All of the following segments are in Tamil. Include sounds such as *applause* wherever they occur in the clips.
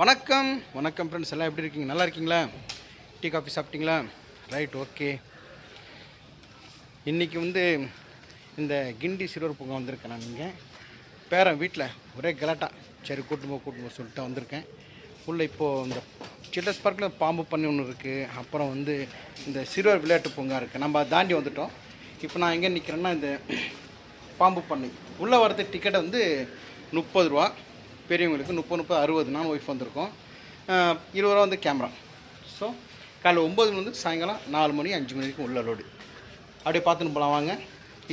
வணக்கம். வணக்கம் ஃப்ரெண்ட்ஸ் எல்லாம் எப்படி இருக்கீங்க? நல்லா இருக்கீங்களா? டீ காஃபி சாப்பிட்டீங்களா? ரைட் ஓகே இன்றைக்கி வந்து இந்த கிண்டி சிறுவர் பூங்கா வந்திருக்கேன் நான் இங்கே. பேரன் வீட்டில் ஒரே கலாட்டா. சரி கூட்டுமோ கூட்டுமோ சொல்லிட்டு வந்திருக்கேன். உள்ளே இப்போது இந்த சில்ட்ரன்ஸ் பார்க்கில் பாம்பு பண்ணி ஒன்று இருக்குது அப்புறம் வந்து இந்த சிறுவர் விளையாட்டு பூங்கா இருக்குது நம்ம தாண்டி வந்துட்டோம். இப்போ நான் எங்கே நிற்கிறேன்னா இந்த பாம்பு பண்ணை. உள்ளே வரது டிக்கெட் வந்து முப்பது ரூபா. பெரியவங்களுக்கு முப்பது முப்பது அறுபது நான் ஒய்ஃப் வந்திருக்கோம். இருபது ரூபா வந்து கேமரா ஸோ காலைல ஒம்பது மணி வந்து சாயங்காலம் நாலு மணி அஞ்சு மணிக்கும் உள்ள லோடு அப்படியே பார்த்துன்னு போகலாம் வாங்க.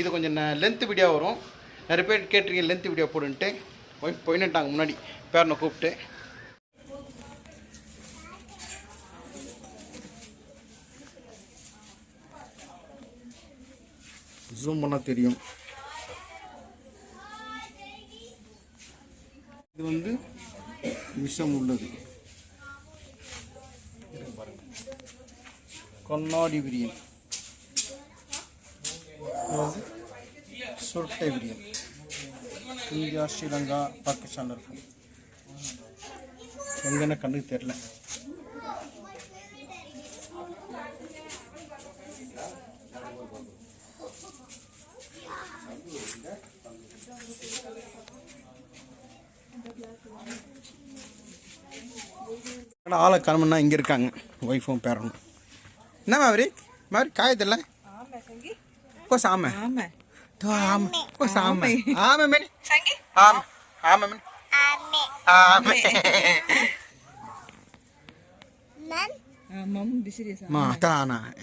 இது கொஞ்சம் லென்த் வீடியோ வரும். நிறைய பேர் கேட்டிருக்கீங்க லென்த் வீடியோ போடுன்ட்டு. ஒய்ஃப் போயின்னுட்டாங்க முன்னாடி பேரனை கூப்பிட்டு. ஜூம் பண்ணால் தெரியும். இது வந்து விஷம் உள்ளது. கொன்னாடி கண்ணாடி விரியன் சுருட்டை விரியன் இந்தியா ஸ்ரீலங்கா பாகிஸ்தானில் இருக்கும். எங்கன்னா கண்ணுக்கு தெரில ஆளை கிளம்புனா இங்கே இருக்காங்க. ஒய்ஃபும் பேரனும். என்ன மாவரி மாவரி காயத்தில்ல ஆமா சங்கி கோ சாம. ஆமா தோ ஆம. கோ சாம. ஆம மேனி சங்கி. ஆம. ஆம மேனி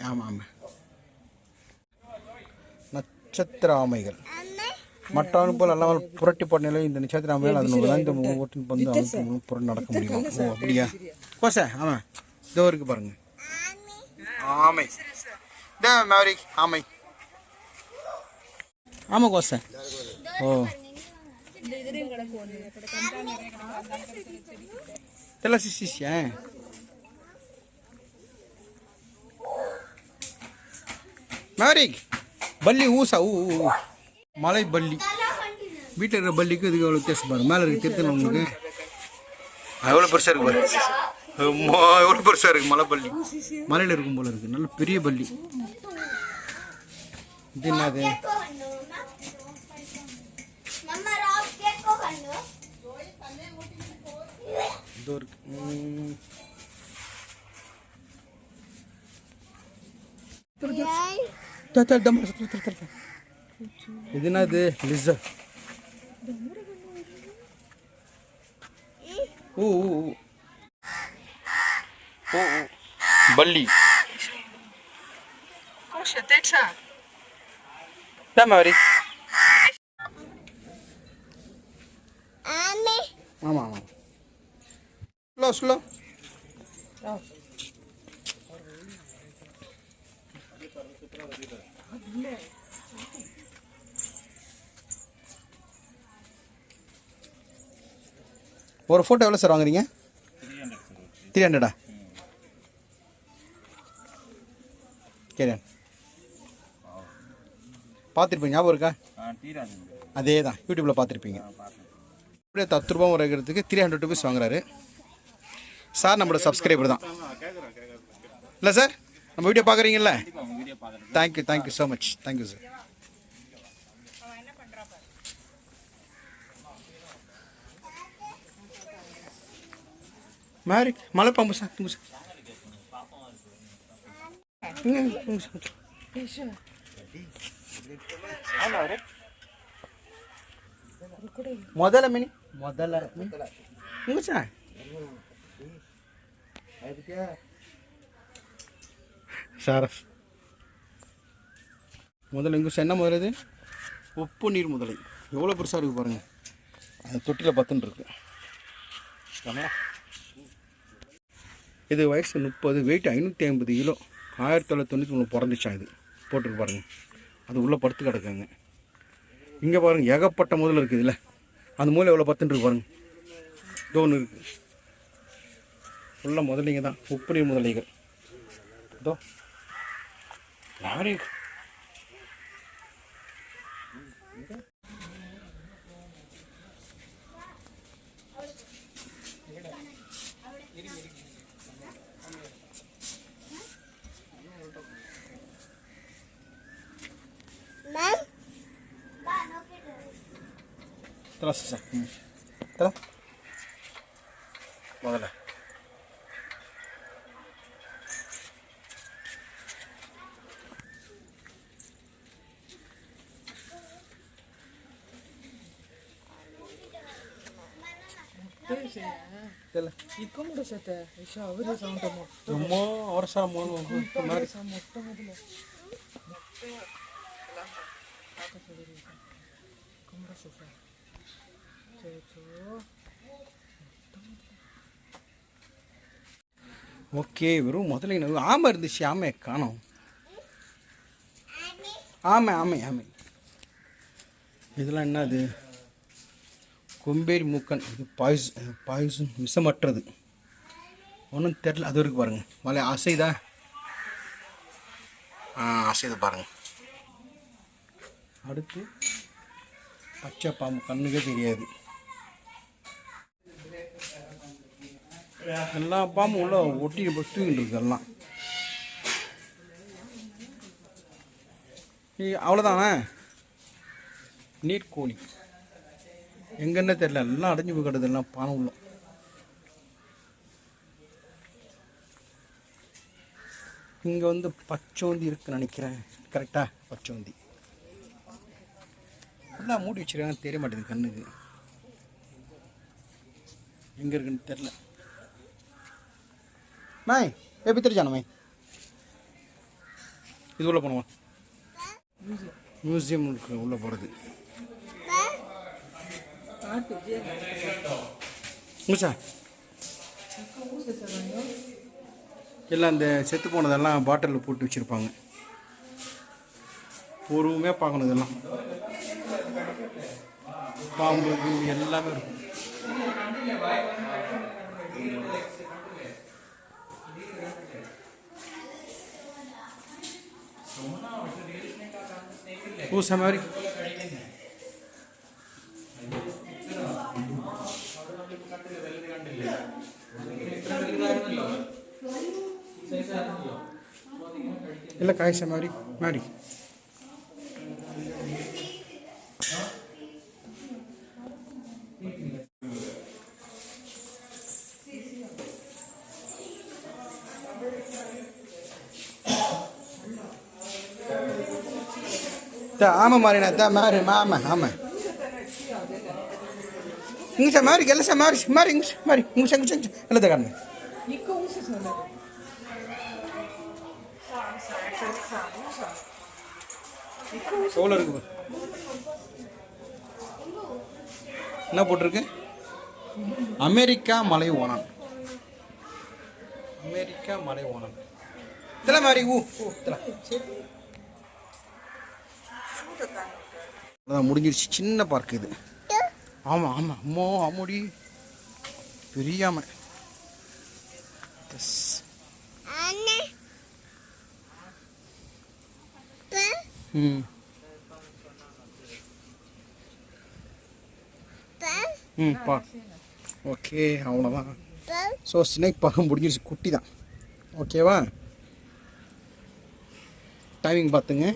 ஆம. நட்சத்திர ஆமைகள். மற்றவன் போல் அல்லாமல் புரட்டி போட்ட நிலையில் இந்த நட்சத்திர ஆமைகள் அதன் விளைந்த ஓட்டின் பந்து மூலம் புரட்டி நடக்க முடியுமா. ஓ அப்படியா? கோச ஆமாம் இதோ இருக்கு பாருங்க. ஆமை. இதோ மேரி ஆமை. ஆமா கோச. ஓ. தெல்லாம் சிசியா மேரிக் பல்லி ஊசா ஊ, ஊ. மலை பல்லி வீட்டில் இருக்கிற பல்லிக்கு இதுக்கு எவ்வளோ வித்தியாசம் பாரு. மேலே இருக்கு திருத்தல உங்களுக்கு எவ்வளோ பெருசாக இருக்கு பாரு. அம்மா, எவ்வளோ பெருசாக இருக்கு மலை பல்லி மலையில் இருக்கும் போல இருக்கு. நல்ல பெரிய பல்லி இது என்னது? இதோ இருக்கு. ம். த- த- தம் த- த- த- த. இது என்னது லிசர் ஓ ஓ ஓ. ஓ ஓ பல்லி Koşa teça. தான் மாதிரி ஆமாம் ஆமாம் ஸ்லோ ஸ்லோ ஒரு ஃபோட்டோ எவ்வளோ சார் வாங்குறீங்க? த்ரீ ஹண்ட்ரடா கேரியன் பார்த்துருப்பீங்க ஞாபகம் இருக்கா? அதே தான் யூடியூப்பில் பார்த்துருப்பீங்க. அப்படியே பத்து ரூபா உரைக்கிறதுக்கு த்ரீ ஹண்ட்ரட் ருபீஸ் வாங்குறாரு. சார் நம்மளோட சப்ஸ்கிரைபர் தான். இல்லை சார் நம்ம video பார்க்குறீங்கல்ல? Thank you thank you so much thank you sir மாரி மலைப்பாம்பு சார் தூங்கு சார். Teça. முதல்ல மினி முதல்ல இங்க சார் சாரஸ் முதல்ல இங்கே என்ன முதல்ல இது உப்பு நீர் முதலை. எவ்வளோ பெருசாக இருக்கு பாருங்க. அந்த தொட்டியில் பத்துன்னு இருக்கு. இது வயசு முப்பது வெயிட் ஐநூற்றி ஐம்பது கிலோ ஆயிரத்தி தொள்ளாயிரத்தி தொண்ணூற்றி மூணு பிறந்துச்சான் இது? போட்டுருக்கு பாருங்கள் அது உள்ளே படுத்து கிடக்குங்க. இங்கே பாருங்கள் ஏகப்பட்ட முதல் இருக்குது இதில். அந்த மூலை எவ்வளோ பத்துன்னு இருக்கு பாருங்க. இதோ இருக்குது ஃபுல்லாக முதலைங்க தான். உப்பு நீர் முதலைகள். இதோ. யாரு Tras esa. Cómo lo ¿Eso ¿Cómo? ¿Cómo? ¿Cómo? ¿Cómo? ¿Cómo? ¿Cómo? ¿Cómo? Okay வெறும் முதல்ல என்ன ஆமை இருந்துச்சு ஆமையை காணோம். ஆமை ஆமை ஆமை. இதெல்லாம் என்னது கொம்பேரி மூக்கன். இது பாய்ஸ் பாய்சன் விஷமற்றது. ஒன்றும் தெரில அது வரைக்கும் பாருங்கள் மலை அசைதா ஆ அசைது பாருங்கள் அடுத்து பச்சை பாம்பு. கண்ணுக்கே தெரியாது. எல்லா பாம்பும் உள்ள ஒட்டி தூங்கிட்டு இருக்கு எல்லாம். அவ்வளோதானே நீட் கோழி எங்கன்னு தெரியல எல்லாம் அடைஞ்சு போய் கிடது எல்லாம் பானை உள்ள. இங்கே வந்து பச்சோந்தி இருக்குன்னு நினைக்கிறேன். கரெக்டாக பச்சோந்தி. எல்லாம் மூடி வச்சுருக்காங்க தெரிய மாட்டேங்குது கண்ணுக்கு. எங்கே இருக்குன்னு தெரில மாய் எப்படி தெரிஞ்சான மாய் இது உள்ள போனோமா மியூசியம் உள்ள போகிறது ಆಟು மூசா எல்லாம் இந்த செத்து போனதெல்லாம் பாட்டிலில் போட்டு வச்சுருப்பாங்க பொறுமையாக பார்க்கணும் இதெல்லாம் பாம்பு எல்லாமே இருக்கும் ಕೂಸ ಮಾರಿ ಇಲ್ಲ ಕಾಯಿಸ ಮಾರಿ ಮಾಡಿ ஆமாம் மாறினா தான் மாறு மாம ஆமாம் இங்கே மாறி எல்லாம் மாறி மாறி இங்கே மாறி இங்கே சார் இங்கே சார் காரணம் என்ன போட்டிருக்கு? அமெரிக்கா மலை ஓனான் அமெரிக்கா மலை ஓனான் இதெல்லாம் மாதிரி ஊ ஊ இதெல்லாம். அதான் முடிஞ்சிருச்சு. சின்ன பார்க் இது. ஆமாம் ஆமாம் அம்மோ அம்முடி. பெரிய ஆமை எஸ் ம். ம் பா. ஓகே அவ்வளோதான் ஸோ ஸ்னேக் பார்க்க முடிஞ்சிருச்சு. குட்டி தான் ஓகேவா டைமிங் பார்த்துங்க.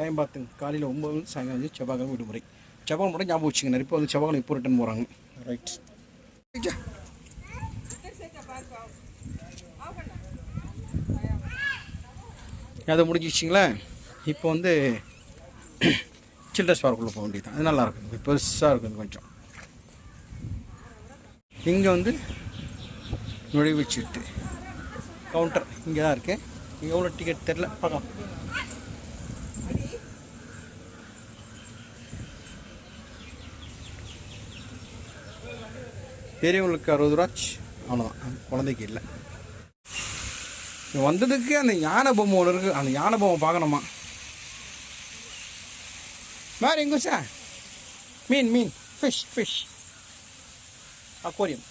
டைம் பார்த்துங்க. காலையில் ஒம்பது மணி சாயங்காலம் வந்து செவ்வாய்க்கிழமை விடுமுறை. செவ்வாய் மட்டும் ஞாபகம் வச்சுங்க இப்போ வந்து செவ்வாய்க்கிழமை இப்போ ரிட்டன் போகிறாங்க ரைட் அதை முடிஞ்சிச்சிங்களா இப்போ வந்து சில்ட்ரன்ஸ் பார்க்குள்ளே போக வேண்டியது அது நல்லா இருக்கும். இது பெருசாக இருக்கும் கொஞ்சம். இங்கே வந்து நுழைவுச்சீட்டு கவுண்டர் இங்கே தான் இருக்குது எவ்வளோ டிக்கெட் தெரில பார்க்கலாம். பெரியவங்களுக்கு அறுபது ரூபாச்சு அவ்வளோதான் குழந்தைக்கு இல்லை. வந்ததுக்கு அந்த யானை பொம்மை ஒன்று இருக்குது அந்த யானை பொம்மை பார்க்கணுமா? வேறு எங்கூசா மீன் மீன். ஃபிஷ் ஃபிஷ் அக்கோரியம்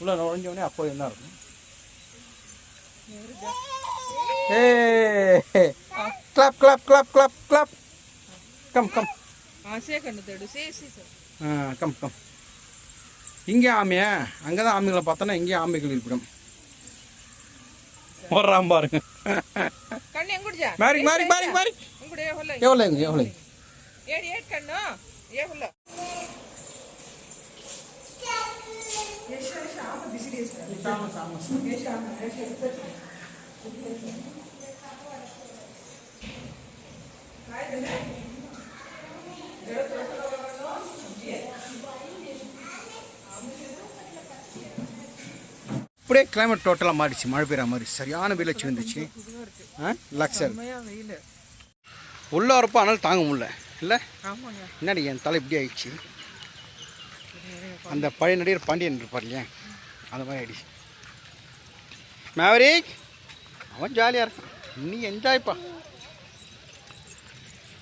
உள்ளே நுழைஞ்சோடனே அக்கோரியம் தான் இருக்கும். ஏ clap clap clap clap clap come come come come இங்கே ஆமையா அங்கே தான் ஆமைகளை பார்த்தோன்னா இங்கே ஆமைகள் இருப்பிடும். போடுறான் பாருங்க. மாறி மாறி மாறி மாறி. எவ்வளோ எவ்வளோ Thank you. அப்படியே கிளைமேட் டோட்டலாக மாறிச்சு மழை பெய்கிற மாதிரி. சரியான வெயில் வச்சு வந்துச்சு ஆ? உள்ளே வரப்போ ஆனால் தாங்க முடியல. இல்லை? என்னடி என் தலை இப்படி ஆயிடுச்சு? அந்த பழைய நடிகர் பாண்டியன் இருப்பார் இல்லையா அந்த மாதிரி ஆயிடுச்சு. மேவரிக் அவன் ஜாலியாக இருக்கான். நீ என்ஜாய்ப்பா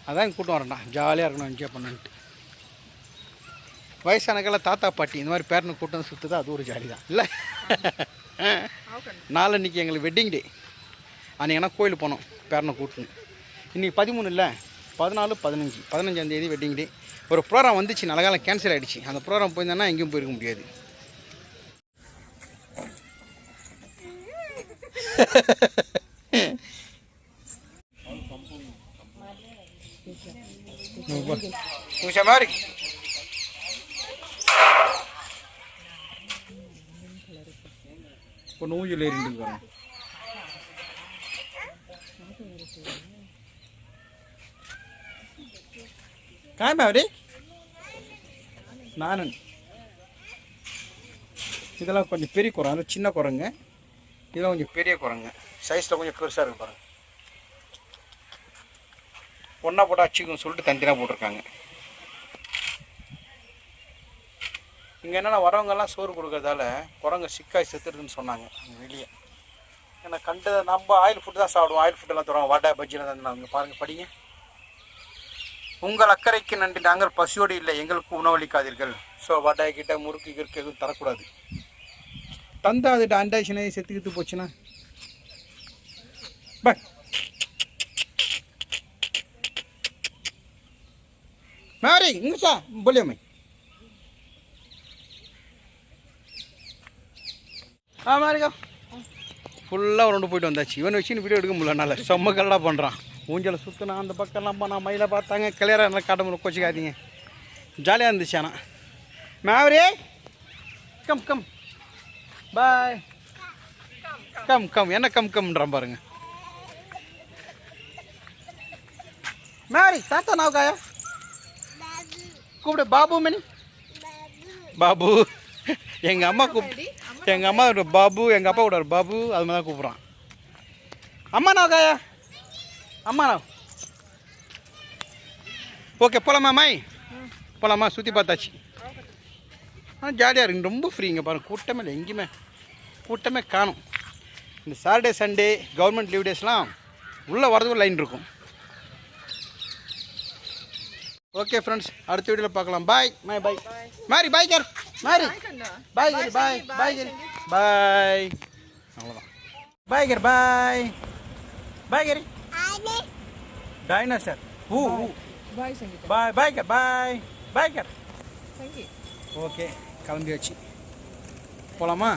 அதான் கூட்டம் வரேன்டா. ஜாலியாக இருக்கணும் என்ஜாய் பண்ணன்ட்டு வயசானக்கெல்லாம் தாத்தா பாட்டி இந்த மாதிரி பேரனை கூட்டம் சுற்றுதா அது ஒரு ஜாலி தான். இல்லை? நாளன்னைக்கு எங்களுக்கு வெட்டிங் டே அன்றைக்கி கோயிலுக்கு போனோம் பேரனை கூட்டணும் இன்றைக்கி பதிமூணு இல்லை பதினாலு பதினஞ்சு. பதினஞ்சாம் தேதி வெட்டிங் டே ஒரு ப்ரோக்ராம் வந்துச்சு நல்ல காலம் கேன்சல் ஆகிடுச்சு அந்த ப்ரோக்ராம் போயிருந்தேன்னா எங்கேயும் போயிருக்க முடியாது. *laughs* மாதிரி இப்போ ஊஞ்சல் ஏறிட்டு வரேன் काय भाव रे நானன் இதெல்லாம் கொஞ்சம் பெரிய குரங்கு அது சின்ன குரங்கு இதெல்லாம் கொஞ்சம் பெரிய குரங்கு சைஸில் கொஞ்சம் பெருசாக இருக்கு பாருங்க ஒன்றா போட்டு அச்சுக்கும் சொல்லிட்டு தனித்தனியாக போட்டிருக்காங்க இங்கே என்னென்னா வரவங்கெல்லாம் சோறு கொடுக்கறதால குரங்கு சிக்காய் செத்துருதுன்னு சொன்னாங்க. வெளியே. ஏன்னா கண்டு நம்ம ஆயில் ஃபுட்டு தான் சாப்பிடுவோம். ஆயில் ஃபுட்டெல்லாம் தருவோம் வடை பஜ்ஜிலாம் தந்தாங்க பாருங்கள் படிங்க. உங்கள் அக்கறைக்கு நன்றி. நாங்கள் பசியோடு இல்லை. எங்களுக்கு உணவளிக்காதீர்கள். ஸோ வடை கிட்ட முறுக்கு கிறுக்கு எதுவும் தரக்கூடாது. தந்தா அது அண்டாயிச்சுனே செத்துக்கிட்டு போச்சுன்னா? பை. மேரி இங்கே சார் போலியம்மை ஆ மாரிக்கா ஃபுல்லாக ரெண்டு போயிட்டு வந்தாச்சு. இவன் வச்சு வீடியோ எடுக்க முடியலனால செம்ம கல்லடா பண்ணுறான் ஊஞ்சலை சுற்றினா அந்த பக்கம்லாம் போனால் மயிலை பார்த்தாங்க. கிளியராக நல்லா காட்ட முடியல கோச்சிக்காதீங்க. ஜாலியாக இருந்துச்சு ஆனால் மேவரே come come boy come come என்ன கம் கம்ன்றான் பாருங்க. மேரி தாத்தா நாவ் காயா கூப்பிடு பாபு மணி பாபு. *laughs* எங்கள் அம்மா கூப்பிட்டு எங்கள் அம்மா ஒரு பாபு எங்கள் அப்பா கூட ஒரு பாபு அது மாதிரி தான் கூப்பிட்றான். அம்மா நாவ் காயா அம்மா நாவ் ஓகே போகலாமா மாய் போகலாமா சுற்றி பார்த்தாச்சு. ஆ ஜாலியாக இருக்கு. ரொம்ப ஃப்ரீங்க பாருங்க. கூட்டமே இல்லை எங்கேயுமே. கூட்டமே காணும். இந்த சாட்டர்டே சண்டே கவர்மெண்ட் லீவ் டேஸ்லாம் உள்ளே வரதுக்கு லைன் இருக்கும். ஓகே ஃப்ரெண்ட்ஸ் அடுத்த வீடியோவில் பார்க்கலாம். பாய் மை பாய் மாரி பாய் கேர் மாறி பாய் கிரி பாய் பாய் கிரி பாய் அவ்வளோதான் bye Giri bye bye Giri dinosaur ஊ ஊ பாய் சங்கீத் பாய் பாய் கர் பாய் பாய் கர் சங்கீத் ஓகே கிளம்பி வச்சு போகலாமா